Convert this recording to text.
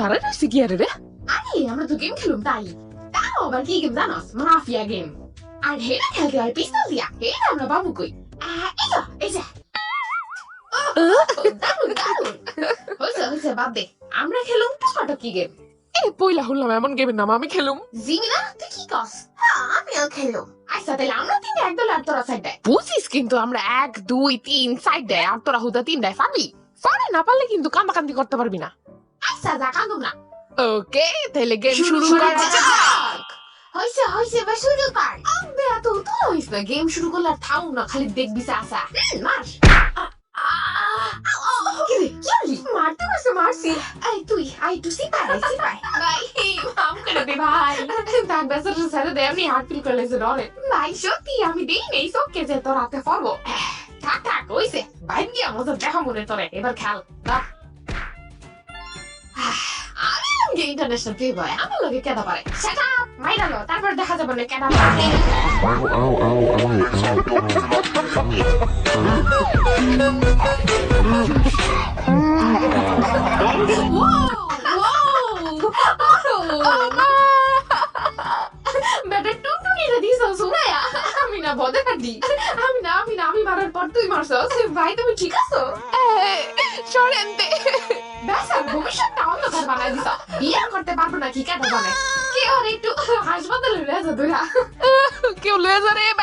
দাঁড়ায় রয়েছে কি আরে রে আরে আমরা তো গেম খেলুম তাই। তাও আবার কি গেম জানোস মাফিয়া গেম আর হেটা খেলতে হয় পিস্তল দিয়া। হেটা আমরা বাবু কই? এই যা এই যা। বাদ দে। আমরা খেলুম কি গেম এ পয়লা হলাম এমন গেমের নাম আমি খেলুম। জিমিনা তুই কি কস হ্যাঁ আমিও খেলুম। আচ্ছা তাহলে আমরা তিনটে একদল আর তোরা সাইড দেয়। বুঝিস কিন্তু আমরা এক দুই তিন সাইড দেয় আর তোরা হুদা তিন দেয় পাবি। পারে না পারলে কিন্তু কান্দাকান্দি করতে পারবি না। যা কান্দুম না ওকে তাহলে গেম শুরু করা যাক হয়েছে হয়েছে বা শুরু কর আবে এত উতল হইস না গেম শুরু করলে আর না খালি দেখবি আসা মার? মারতে পারছে মারছি এই তুই আই টু সিপাই সিপাই ভাই মাম করে দে ভাই দাগ বেসার সাথে দে আমি হার্ট ফিল ডরে ভাই সত্যি আমি দেই নেই যে তোর হাতে পারব থাক থাক হইছে বাইন গিয়া মজা দেখা মনে তোরে এবার খেল ইন্টারন্যাশনাল প্লে বয় আমার লগে কেডা পারে? সেট মাইরালো তারপর দেখা যাবে না ow. বেটা টুনটুনি রে দিছ শুনায়া আমি না বদে কাটি আমি না আমি না আমি মারার পর তুই মারছস। ভাই তুমি ঠিক আছো? সরেন দে। ব্যাস ভবিষ্যৎটা অন্ধকার বানাই দিছ বিয়ে করতে পারব না, কি কেটে জানে কে ওর একটু হাসপাতালে লয়ে যা দুরা কেউ লয়ে করতে আছে